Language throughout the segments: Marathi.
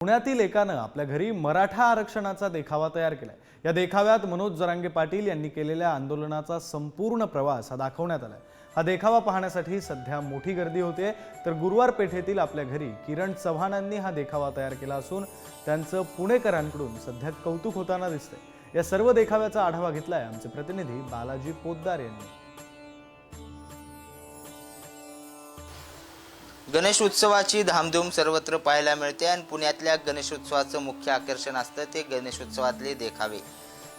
पुण्यातील एकानं आपल्या घरी मराठा आरक्षणाचा देखावा तयार केलाय. या देखाव्यात मनोज जरांगे पाटील यांनी केलेल्या आंदोलनाचा संपूर्ण प्रवास हा दाखवण्यात आलाय. हा देखावा पाहण्यासाठी सध्या मोठी गर्दी होते. तर गुरुवार पेठेतील आपल्या घरी किरण चव्हाणांनी हा देखावा तयार केला असून त्यांचं पुणेकरांकडून सध्या कौतुक होताना दिसतंय. या सर्व देखाव्याचा आढावा घेतलाय आमचे प्रतिनिधी बालाजी पोद्दार यांनी. गणेश उत्सवाची धामधूम सर्वत्र पाहायला मिळते आणि पुण्यातल्या गणेशोत्सवाचं मुख्य आकर्षण असतं ते गणेशोत्सवातले देखावे.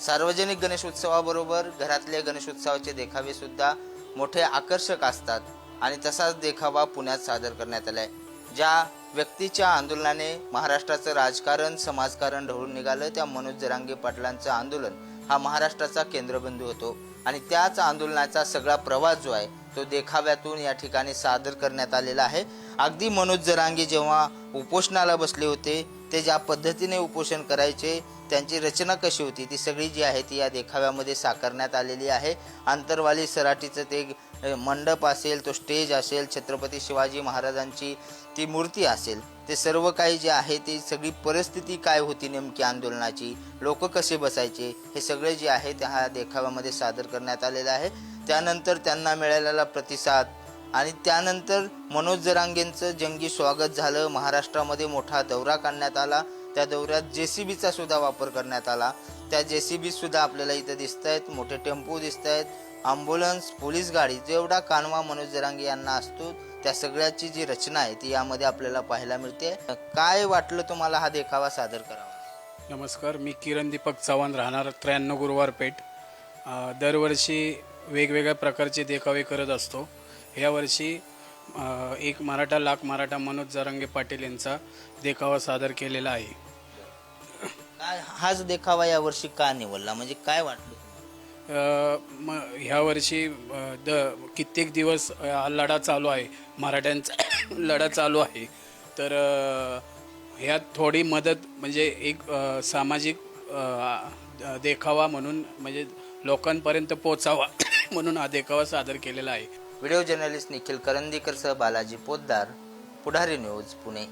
सार्वजनिक गणेशोत्सवाबरोबर घरातले गणेशोत्सवाचे देखावे सुद्धा मोठे आकर्षक असतात आणि तसाच देखावा पुण्यात सादर करण्यात आलाय. ज्या व्यक्तीच्या आंदोलनाने महाराष्ट्राचं राजकारण समाजकारण ढवळून निघालं त्या मनोज जरांगे पाटलांचं आंदोलन हा महाराष्ट्राचा केंद्रबिंदू होतो. आणि त्याच आंदोलनाचा सगळा प्रवास जो आहे तो देखाव्यातून या ठिकाणी सादर करण्यात आलेला आहे. अगदी मनोज जरांगे जेव्हा उपोषणाला बसले होते ते ज्या पद्धतीने उपोषण करायचे त्यांची रचना कशी होती ती सगळी जी आहे ती या देखाव्यामध्ये साकारण्यात आलेली आहे. आंतरवाली सराटीचं ते मंडप असेल तो स्टेज असेल छत्रपती शिवाजी महाराजांची ती मूर्ती असेल ते सर्व काही जे आहे ती सगळी परिस्थिती काय होती नेमकी आंदोलनाची लोक कसे बसायचे हे सगळे जे आहे ते देखाव्यामध्ये सादर करण्यात आलेलं आहे. त्यानंतर त्यांना मिळालेला प्रतिसाद. आणि त्यानंतर मनोज जरांगेंचं जंगी स्वागत झालं. महाराष्ट्रामध्ये मोठा दौरा काढण्यात आला. त्या दौऱ्यात जे सी बीचा सुद्धा वापर करण्यात आला. त्या जे सी बी सुद्धा आपल्याला इथं दिसत आहेत मोठे टेम्पो दिसत आहेत ॲम्ब्युलन्स पोलीस गाडी जेवढा कानवा मनोज जरांगे यांना असतो त्या सगळ्याची जी रचना आहे ती यामध्ये आपल्याला पाहायला मिळते. काय वाटलं तुम्हाला हा देखावा सादर करावा? नमस्कार मी किरण दीपक चव्हाण राहणार त्र्याण्णव गुरुवार पेठ. दरवर्षी वेगवेगळ्या प्रकारचे देखावे करत असतो. यावर्षी एक मराठा लाख मराठा मनोज जरांगे पाटील यांचा देखावा सादर केलेला आहे. काय हाच देखावा यावर्षी का निवडला? म्हणजे काय वाटलं? म ह्यावर्षी अ, द कित्येक दिवस हा लढा चालू आहे. मराठ्यांचा लढा चालू आहे. तर अ, ह्यात थोडी मदत म्हणजे एक अ, सामाजिक अ, देखावा म्हणून म्हणजे लोकांपर्यंत पोचावा. म्हणून हा देखावा सादर केलेला आहे. व्हिडिओ जर्नलिस्ट निखिल करंदीकरसह बालाजी पोद्दार पुढारी न्यूज पुणे.